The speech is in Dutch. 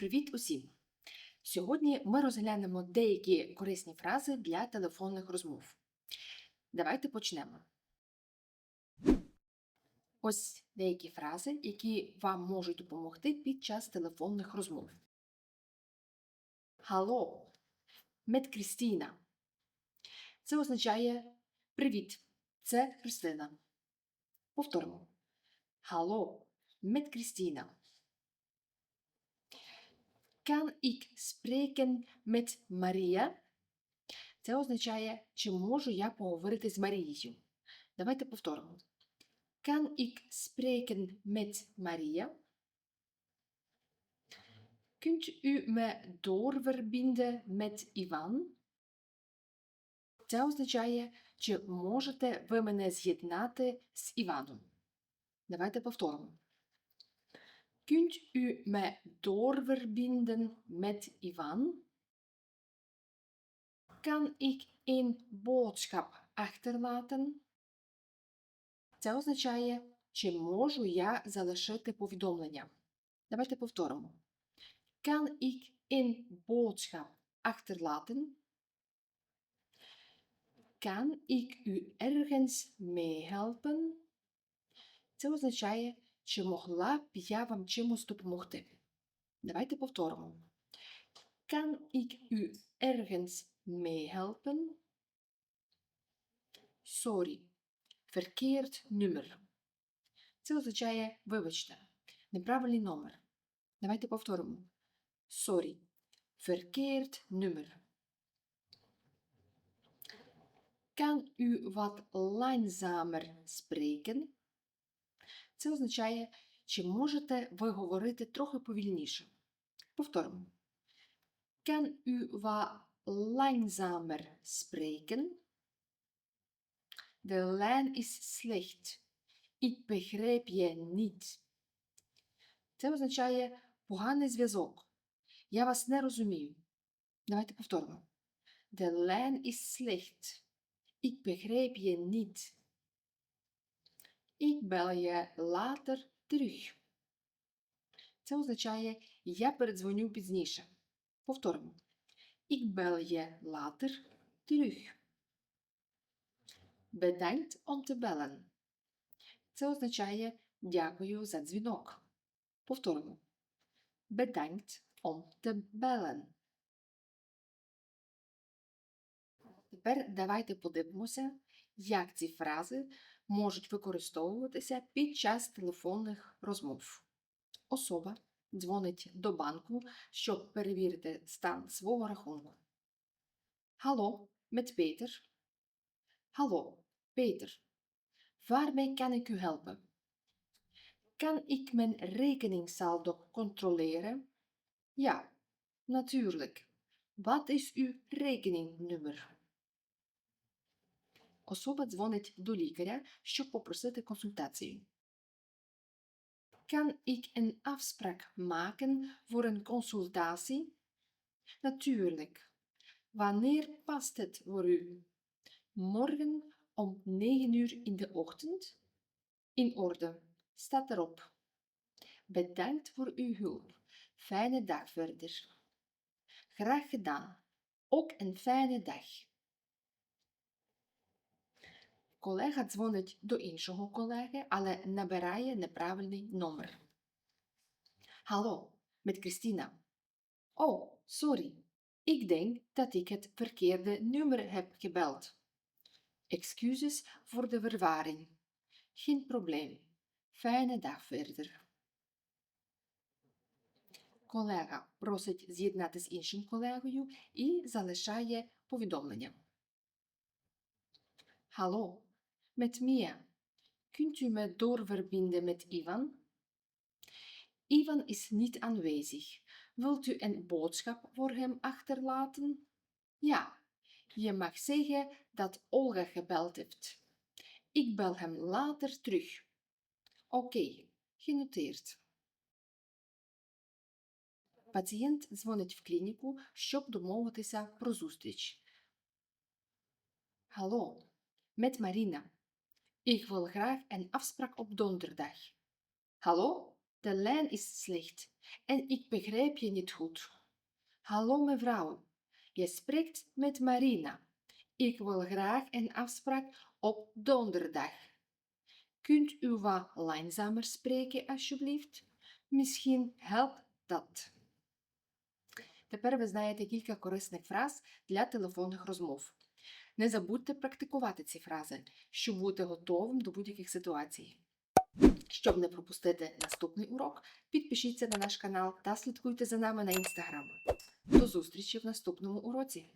Привіт усім! Сьогодні ми розглянемо деякі корисні фрази для телефонних розмов. Давайте почнемо. Ось деякі фрази, які вам можуть допомогти під час телефонних розмов. Hallo, met Крістіна. Це означає Привіт, це Христина. Повторимо. Hallo, met Крістіна. Kan ik spreken met Maria? Це означає, чи можу я поговорити з Марією. Давайте повторимо. Kan ik spreken met Maria? Kunt u me doorverbinden met Ivan? Це означає, чи можете ви мене з'єднати з Іваном. Давайте повторимо. Kunt u me doorverbinden met Ivan? Kan ik een boodschap achterlaten? Це означає, чи можу я залишити повідомлення. Давайте повторимо. Kan ik een boodschap achterlaten? Kan ik u ergens meehelpen? Це означає, чи могла б я вам чимось допомогти. Давайте повторимо. Kan ik u ergens meehelpen? Sorry, verkeerd nummer. Це означає вибачте, неправильний номер. Давайте повторимо. Sorry, verkeerd nummer. Kan u wat langzamer spreken? Це означає, чи можете ви говорити трохи повільніше. Повторимо. Kan u wat langzamer spreken? De lijn is slecht. Ik begrijp je niet. Це означає поганий зв'язок. Я вас не розумію. Давайте повторимо. De lijn is slecht. Ik begrijp je niet. Ik bel je later terug. Це означає я передзвоню пізніше. Повторимо. Ik bel je later terug. Bedankt om te bellen. Це означає дякую за дзвінок. Повторимо. Bedankt om te bellen. Тепер давайте подивимося, як ці фрази можуть використовуватися під час телефонних розмов. Особа дзвонить до банку, щоб перевірити стан свого рахунку. Hallo, met Peter. Hallo, Peter. Waarmee kan ik u helpen? Kan ik mijn rekeningsaldo controleren? Ja, natuurlijk. Wat is uw rekeningnummer? Особа дзвонить до лікаря, щоб попросити консультацію. Kan ik een afspraak maken voor een consultatie? Natuurlijk. Wanneer past het voor u? Morgen om 9 uur in de ochtend? In orde. Staat erop. Bedankt voor uw hulp. Fijne dag verder. Graag gedaan. Ook een fijne dag. Колега дзвонить до іншого колеги, але набирає неправильний номер. Hallo, met Christina. Oh, sorry. Ik denk dat ik het verkeerde nummer heb gebeld. Excuses voor de verwarring. Geen probleem. Fijne dag verder. Колега просить з'єднати з іншим колегою і залишає повідомлення. Hallo, met Mia. Kunt u me doorverbinden met Ivan? Ivan is niet aanwezig. Wilt u een boodschap voor hem achterlaten? Ja, je mag zeggen dat Olga gebeld heeft. Ik bel hem later terug. Oké, genoteerd. Пацієнт дзвонить в клініку, щоб домовитися про зустріч. Hallo, met Marina. Ik wil graag een afspraak op donderdag. Hallo, de lijn is slecht en ik begrijp je niet goed. Hallo mevrouw, je spreekt met Marina. Ik wil graag een afspraak op donderdag. Kunt u wat langzamer spreken, alsjeblieft? Misschien helpt dat. Тепер ви знаєте кілька корисних фраз для телефонних розмов. Не забудьте практикувати ці фрази, щоб бути готовим до будь-яких ситуацій. Щоб не пропустити наступний урок, підпишіться на наш канал та слідкуйте за нами на інстаграм. До зустрічі в наступному уроці!